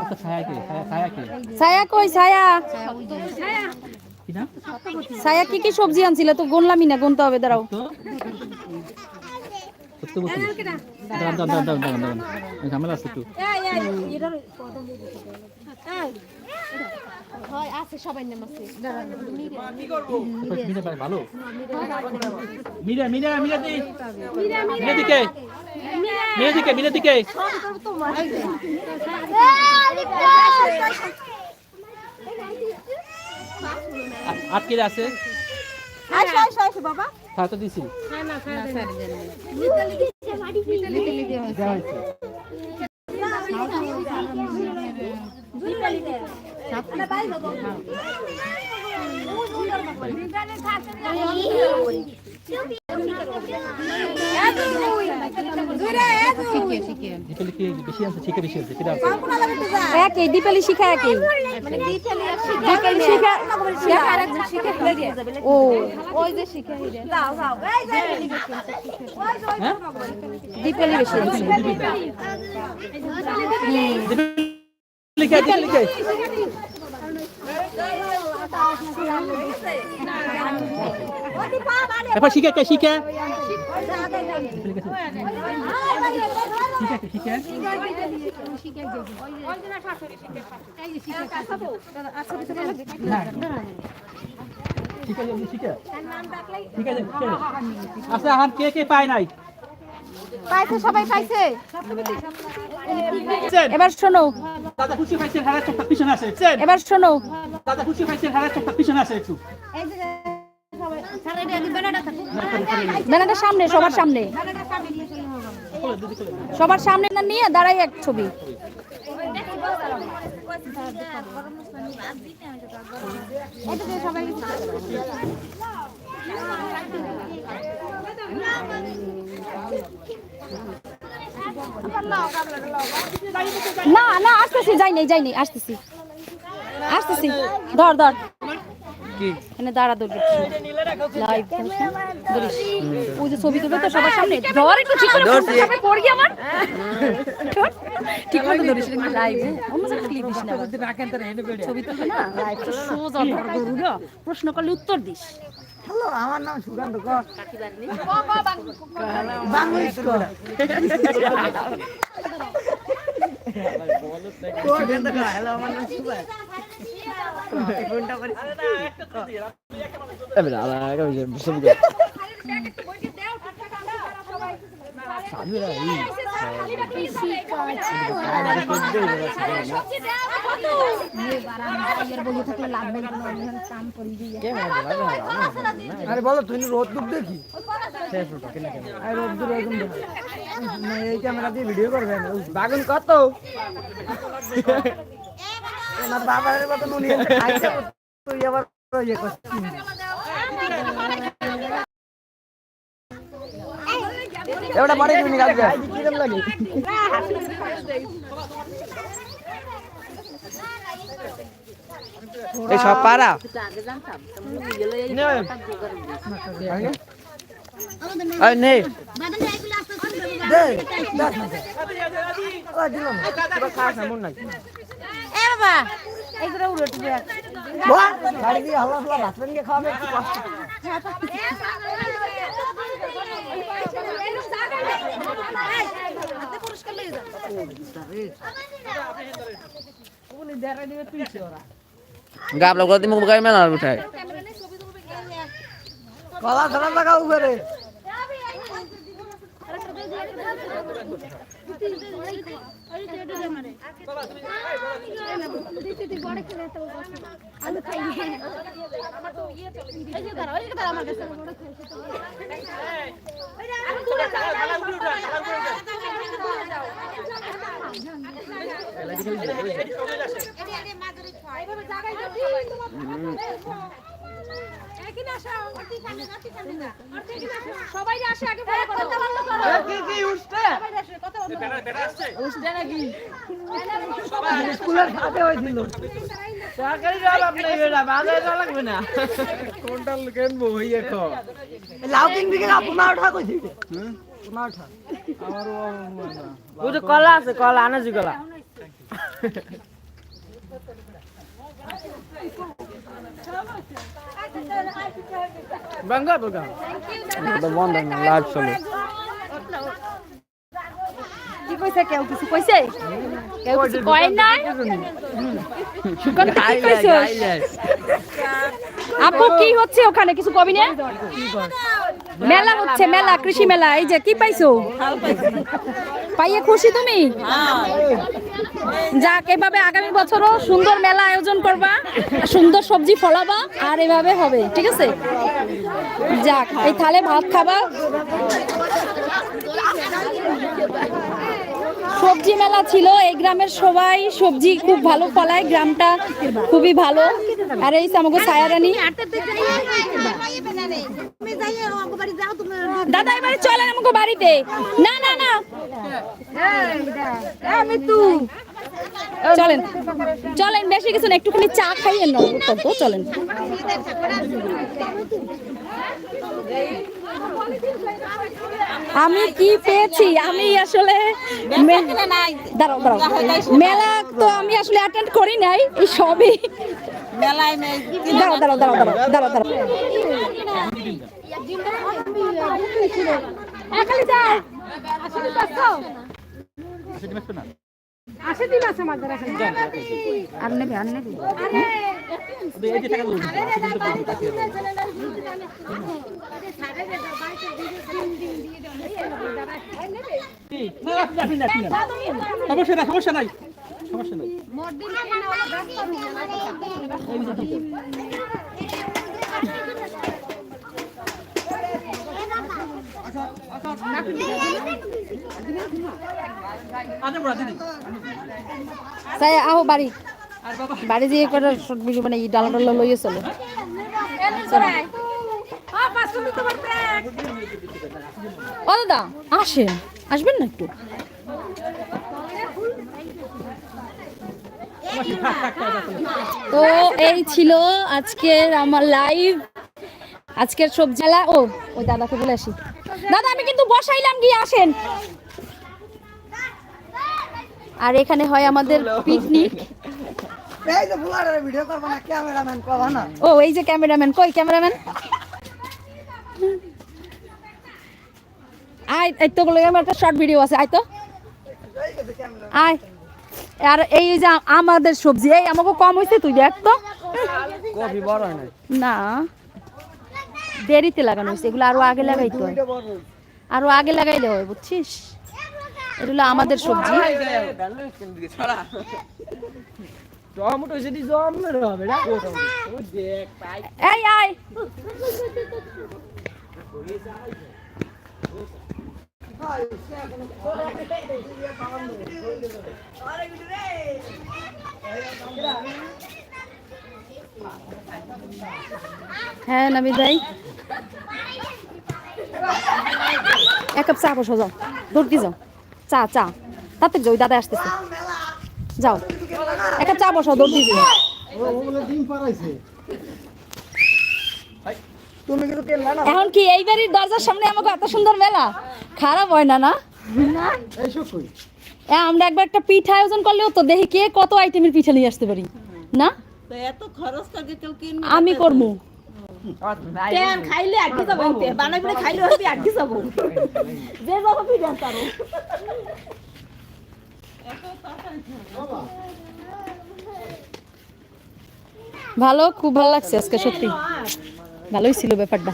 আচ্ছা ছায়া কে ছায়া ছায়া ছায়া কই ছায়া? ছায়া কি কি সবজি আনছিল? তো গুনলামই না গুনতে হবে দাঁড়াও। ঝামেলা আছে হয় আছে সবাই নাম আছে। মিরা ভালো? মিরা মিরা মিরা দি। মিরা দিকে। মিরা দিকে মিরা দিকে। আটকে আছে? খাওয়া তো দিছি। দেওয়া হয়েছে। দীপালি কি বেশি আছে ঠিক বেশি আছে কিরা আছে একই দীপালি শিখা একই। দীপালি শিখা ও। ওই যে শিখে হ্যাঁ? দীপালি বেশি আছে। দীপালি এবার শিখে কে শিখে? আচ্ছা এখন কে কে পায় নাই? পাইছে সবাই পাইছে? এবার শোনো। দাদা খুশি পাইছেন হারা চোখটা পিছনে আছে এবার শোনো। দাদা খুশি পাইছেন হারা চোখটা পিছনে আছে একটু। ব্যানারটা সামনে সবার সামনে। সবার সামনে না নিয়ে দাঁড়াই এক ছবি। না না আসতেছি যাই নাই যাই নাই আসতেছি। আসতেছি। ধর ধর। কি? এখানে দাঁড়া ধরবি লাইভ ধরিস ওই যে ছবি তো সবার সামনে। ধর একটু ঠিক করে ফোনটা পড় গিয়ে আমার। ঠিক মতো ধরিস লাইভ অন্য জায়গায় ক্লিপ দিস না। ছবি তুলবে না? লাইভ তো সোজা ধর প্রশ্ন করলে উত্তর দিস। হ্যালো আমার নাম সুকান্ত কর। বাংলাদেশ কর। হ্যালো আমার নাম সুভাষ আরে বলো তুই রোদ দুধ দেখি? আরে রোদ দুধ এরকম দেখো। না, এই ক্যামেরা দিয়ে ভিডিও করবেন বাগুন কত? বাবার তুই আবার ইয়ে করছিস। এবারে বাড়ি তুমি কাজ কিরম লাগে এই সব পারা? আরে নেই। দে দেখ না। দে আরে দিলাম তোরা খাস না মন নাই এ বাবা এগুলো উড়ে টুড়ে বাহ। গাড়ি দিয়ে হাল্লা হাল্লা ভাত খাওয়াবে কষ্ট গাবলা গুলো মুখ গায়ে মেলা উঠায় কলা ধরা লাগা উপরে। এইভাবে জায়গায় কলা আছে কলা আনাজি কলা। কি কইছে কেউ কিছু? কইছে কেউ কিছু কয় নাই? সুকান্ত কি কইছে আপু কি হচ্ছে ওখানে? কিছু কবি না? মেলা হচ্ছে মেলা কৃষি মেলা। এই যে কি পাইছো? পাইয়ে খুশি তুমি? যাক, এভাবে আগামী বছরও সুন্দর মেলা আয়োজন করবা, সুন্দর সবজি ফলাবা, আর এভাবে হবে, ঠিক আছে? যাক, এই থালে ভাত খাবা। সবজি মেলা ছিল, এই গ্রামের সবাই সবজি খুব ভালো ফলায়, গ্রামটা খুবই ভালো। আর এই আমাকে ছায়ারানি। দাদা এবারে চলেন আমাকে বাড়িতে। না না না। চলেন। চলেন বেশি কিছু না একটুখানি চা খাইয়েন না চলেন। আমি কি পেয়েছি? আমি আসলে দাঁড়াও দাঁড়াও। মেলা তো আমি আসলে অ্যাটেন্ড করি নাই এই সবই। দাঁড়াও দাঁড়াও দাঁড়াও দাঁড়াও দাঁড়াও দাঁড়াও। আর নেবে আর নাই। সমস্যা নাই সমস্যা নাই তাই আহো বাড়ি। বাড়ি দিয়ে করে শর্ট ভিডিও মানে এই ডালা ডালা লইয়ে চলো। ও দাদা আসেন। আসবেন না একটু? তো এই ছিল আজকের আমার লাইভ আজকের সবজি ও ওই দাদাকে বলে আসি। দাদা আমি কিন্তু বসাইলাম গিয়ে আসেন। আর এখানে হয় আমাদের পিকনিক। এই যে ফুলারে ভিডিও করব না ক্যামেরাম্যান পাবা না। ও এই যে ক্যামেরাম্যান কই ক্যামেরাম্যান? আয় এই তো আমার একটা শর্ট ভিডিও আছে আয় তো। আয়। আর এই যে আমাদের সবজি এই আমাকে কম হয়েছে তুই দেখ তো। হয় না। দেরিতে লাগানো হয়েছে এগুলো আরও আগে লাগাইতে হয়। আরও আগে লাগাইলে হয় বুঝছিস? এগুলো আমাদের সবজি। এই আয়। হ্যাঁ নামি যাই এক কাপ চা বসো, যাও। দৌড়তে যাও? চা চা। তাতে যাও দাদা আসতেছে। যাও। এক কাপ চা বসো দৌড়তে যাও। এখন কি এই বাড়ির দরজার সামনে আমাকে এত সুন্দর মেলা? খারাপ হয় না না? আমরা একবার একটা পিঠা আয়োজন করলেও তো দেখি কে কত আইটেমের পিঠা নিয়ে আসতে পারি। না? এত খরচ করে কেউ কিনবে আমি করব। খাইলে আটকে যাব বানাই করে খাইলে হবি আটকে যাব। যে যাব ফিরে তারো ভালো খুব ভালো লাগছে আজকে সত্যি। ভালোই ছিল ব্যাপারটা।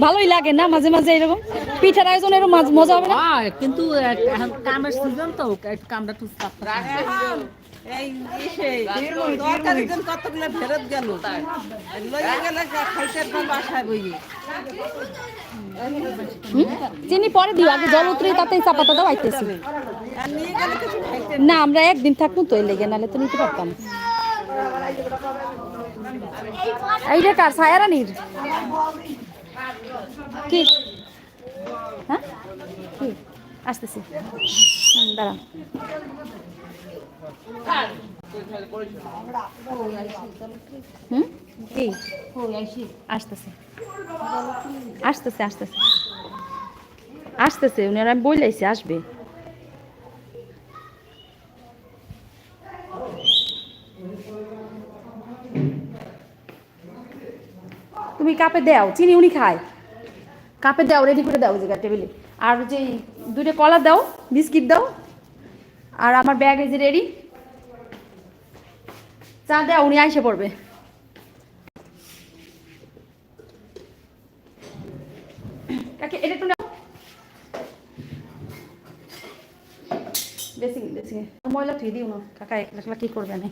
ভালোই লাগে না মাঝে মাঝে এরকম? পিঠার আয়োজন এরকম মাঝ- মজা হবে না? কিন্তু কামের সিজন তো কামটা ফেরত গেল? চিনি পরে দিও আগে জল উতরে তাতে চাপাতা দাও আইতেছি না আমরা একদিন থাকব তো এই লেগে নাহলে তো নিতে পারতাম। এইটা কার? ছায়ারানির কি? হ্যাঁ? কি? আসতেছি। দাঁড়ান হুম? কি? আসতেছে। আসতেছে আসতেছে। আসতেছে, উনি আমি বইলাইছি, আসবে। কাপে দাও, চিনি উনি খায়। কাপে দাও রেডি করে দাও জায়গা টেবিলে আর যে দুটো কলা দাও, বিস্কিট দাও, আর আমার ব্যাগ এই যে রেডি চা দাও, উনি আইসে পড়বে। এটা একটু নাও। বেশি বেশি ময়লা থুই দিও না। কাকা একলা কি করবে না